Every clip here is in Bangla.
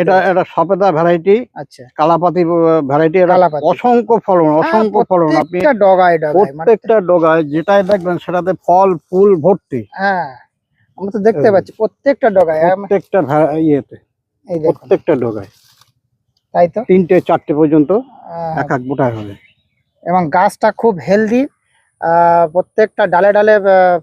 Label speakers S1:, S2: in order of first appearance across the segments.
S1: এটা সপেদা ভ্যারাইটি
S2: আচ্ছা।
S1: কালাপাতি ভ্যারাইটি এটা। অসংখ্য ফলন অসংখ্য
S2: হ্যাঁ,
S1: ফলন। আপনি
S2: ডগায় মানে
S1: প্রত্যেকটা ডগায় যেটাই দেখবেন সেটাতে ফল ফুল ভর্তি।
S2: হ্যাঁ আমরা তো দেখতে পাচ্ছি প্রত্যেকটা ডগায়।
S1: প্রত্যেকটা ইয়েতে প্রত্যেকটা ডগায়।
S2: তাই তো?
S1: তিনটে চারটে পর্যন্ত
S2: আহ,
S1: এক এক বোটায় হবে।
S2: এবং গাছটা খুব হেলদি প্রত্যেকটা ডালে ডালে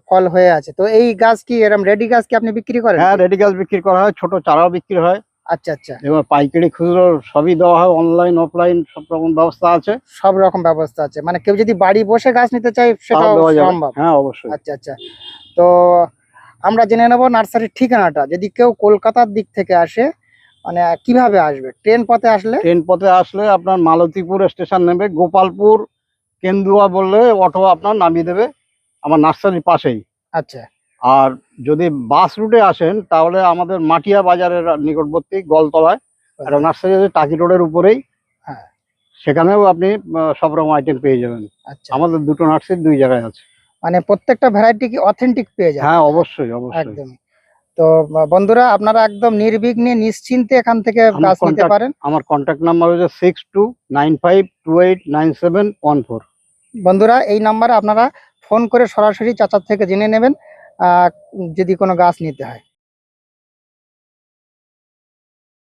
S2: ফল হয়ে আছে। তো এই গাছ কি এরকম রেডি গাছ কি আপনি বিক্রি করেন?
S1: হ্যাঁ রেডি গাছ বিক্রি করা হয় ছোট চারাও বিক্রি হয়।
S2: আচ্ছা আচ্ছা।
S1: এবার পাইকারি খুচরো সবই দেওয়া হয় অনলাইন অফলাইন সব রকম ব্যবস্থা আছে।
S2: সব রকম ব্যবস্থা আছে। মানে কেউ যদি বাড়ি বসে গাছ নিতে চায় সেটাও সম্ভব।
S1: হ্যাঁ অবশ্যই।
S2: আচ্ছা আচ্ছা। তো আমরা জেনে নেব নার্সারির ঠিকানাটা। যদি কেউ কলকাতার দিক থেকে আসে মানে কীভাবে আসবে? ট্রেন পথে আসলে?
S1: ট্রেন পথে আসলে আপনার মালতীপুর স্টেশন নেবে গোপালপুর কেন্দুয়া বললে অটো আপনার নামিয়ে দেবে আমার নার্সারির পাশেই।
S2: আচ্ছা।
S1: আর যদি বাস রুটে আসেন তাহলে আমাদের মাটিয়া বাজারের নিকটবর্তী গলতলায় একটা নার্সারি আছে টাকি রোডের উপরেই।
S2: হ্যাঁ।
S1: সেখানেও আপনি সব রকম আইটেম পেয়ে যাবেন।
S2: আচ্ছা।
S1: আমাদের দুটো নার্সারি দুই জায়গায় আছে।
S2: মানে প্রত্যেকটা ভ্যারাইটি কি অথেন্টিক পেয়ে যায়
S1: হ্যাঁ অবশ্যই অবশ্যই।
S2: একদম। তো বন্ধুরা আপনারা একদম নির্বিঘ্নে নিশ্চিন্তে এখান থেকে গাছ নিতে পারেন।
S1: আমার কন্ট্যাক্ট নাম্বার হচ্ছে six two nine five two eight nine seven one four
S2: বন্ধুরা এই নাম্বারে আপনারা ফোন করে সরাসরি চাচার থেকে জেনে নেবেন। যদি কোনো গাছ নিতে হয়।